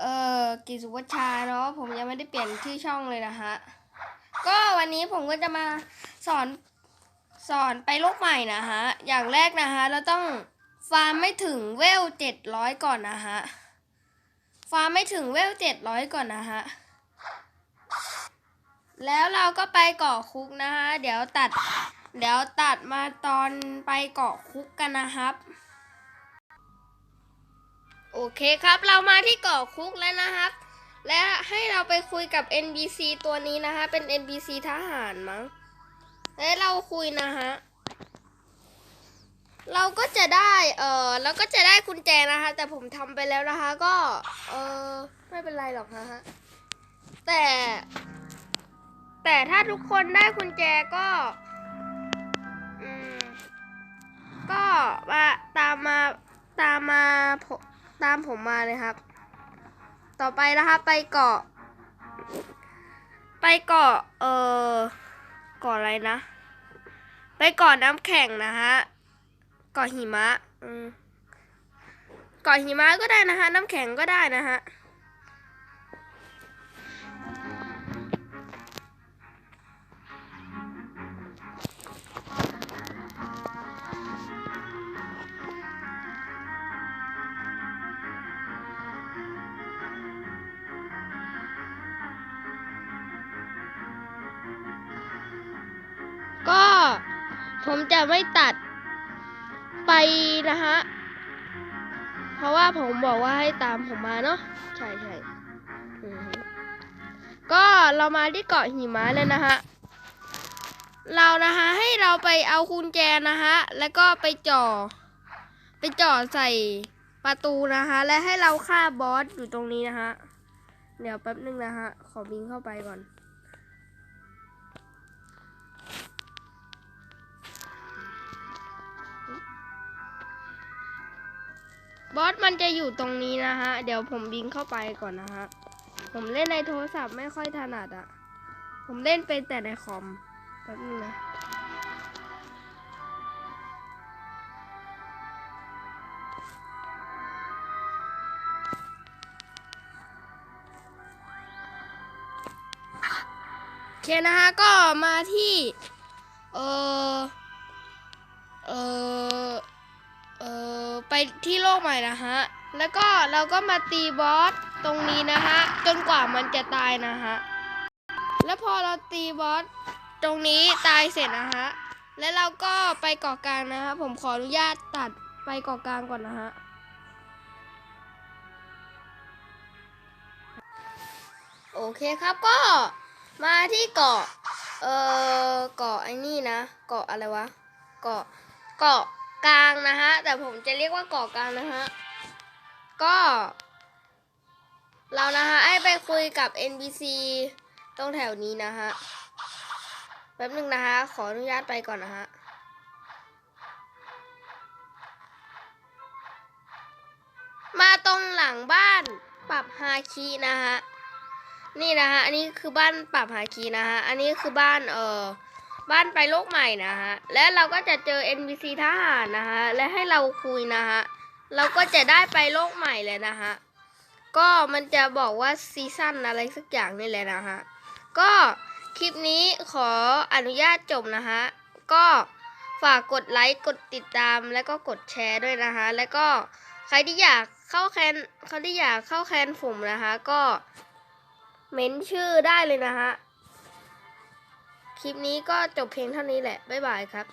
เอ่อกิสุวัชชาเนาะผมยังไม่ได้เปลี่ยนชื่อช่องเลยนะฮะ ก็วันนี้ผมก็จะมาสอนสอนไปโลกใหม่นะฮะ อย่างแรกนะฮะ เราต้องฟาร์มไม่ถึงเวลเจ็ดร้อยก่อนนะฮะ ฟาร์มไม่ถึงเวลเจ็ดร้อยก่อนนะฮะ แล้วเราก็ไปเกาะคุกนะฮะ เดี๋ยวตัด เดี๋ยวตัดมาตอนไปเกาะคุกกันนะครับ โอเคครับ เรามาที่เกาะคุกแล้วนะครับ และให้เราไปคุยกับ NPC ตัวนี้นะฮะ เป็น NPC ทหารมั้งและเราคุยนะฮะ เราก็จะได้ เออเราก็จะได้กุญแจนะคะ แต่ผมทำไปแล้วนะคะ ก็ เออไม่เป็นไรหรอกนะฮะ แต่ แต่ถ้าทุกคนได้กุญแจก็อืมก็มาตามมาตามมาผม ตามผมมาเลยครับ ต่อไปนะครับไปเกาะ ไปเกาะเออเกาะอะไรนะ ไปเกาะน้ำแข็งนะฮะเกาะหิมะอืมเกาะหิมะก็ได้นะฮะน้ำแข็งก็ได้นะฮะ ก็ผมจะไม่ตัดไปนะฮะ เพราะว่าผมบอกว่าให้ตามผมมาเนาะ ใช่ใช่ก็เรามาที่เกาะหิมะเลยนะฮะ เรานะฮะให้เราไปเอากุญแจนะฮะ แล้วก็ไปจ่อ ไปจ่อใส่ประตูนะฮะ และให้เราฆ่าบอสอยู่ตรงนี้นะฮะ เดี๋ยวแป๊บนึงนะฮะ ขอบิงเข้าไปก่อน บอสมันจะอยู่ตรงนี้นะฮะ เดี๋ยวผมบิงเข้าไปก่อนนะฮะ ผมเล่นในโทรศัพท์ไม่ค่อยถนัดอะผมเล่นเป็นแต่ในคอมแป๊บนึงนะโอเคนะฮะ ก็มาที่ เออเออเอ่อ ที่โลกใหม่นะฮะ แล้วก็เราก็มาตีบอสตรงนี้นะฮะ จนกว่ามันจะตายนะฮะ แล้วพอเราตีบอสตรงนี้ตายเสร็จนะฮะ แล้วเราก็ไปเกาะกลางนะฮะ ผมขออนุญาตตัดไปเกาะกลางก่อนนะฮะโอเคครับก็มาที่เกาะ เอ่อ เกาะไอ้นี่นะ เกาะอะไรวะ เกาะ เกาะ กลางนะฮะ แต่ผมจะเรียกว่าเกาะกลางนะฮะ ก็ เรานะฮะให้ไปคุยกับ NPC ตรงแถวนี้นะฮะ แป๊บหนึ่งนะฮะ ขออนุญาตไปก่อนนะฮะมาตรงหลังบ้านปรับฮาคินะฮะ นี่นะฮะ อันนี้คือบ้านปรับฮาคินะฮะ อันนี้คือบ้านเอ่อ บ้านไปโลกใหม่นะฮะ และเราก็จะเจอ NPC ทหารนะฮะ และให้เราคุยนะฮะ เราก็จะได้ไปโลกใหม่เลยนะฮะ ก็มันจะบอกว่าซีซั่นอะไรสักอย่างนี่แหละนะฮะ ก็คลิปนี้ขออนุญาตจบนะฮะ ก็ฝากกดไลค์ กดติดตาม แล้วก็กดแชร์ด้วยนะฮะแล้วก็ใครที่อยากเข้าแคนใครที่อยากเข้าแคนผมนะคะ ก็เม้นชื่อได้เลยนะฮะ คลิปนี้ก็จบเพียงเท่านี้แหละ บ๊ายบายครับ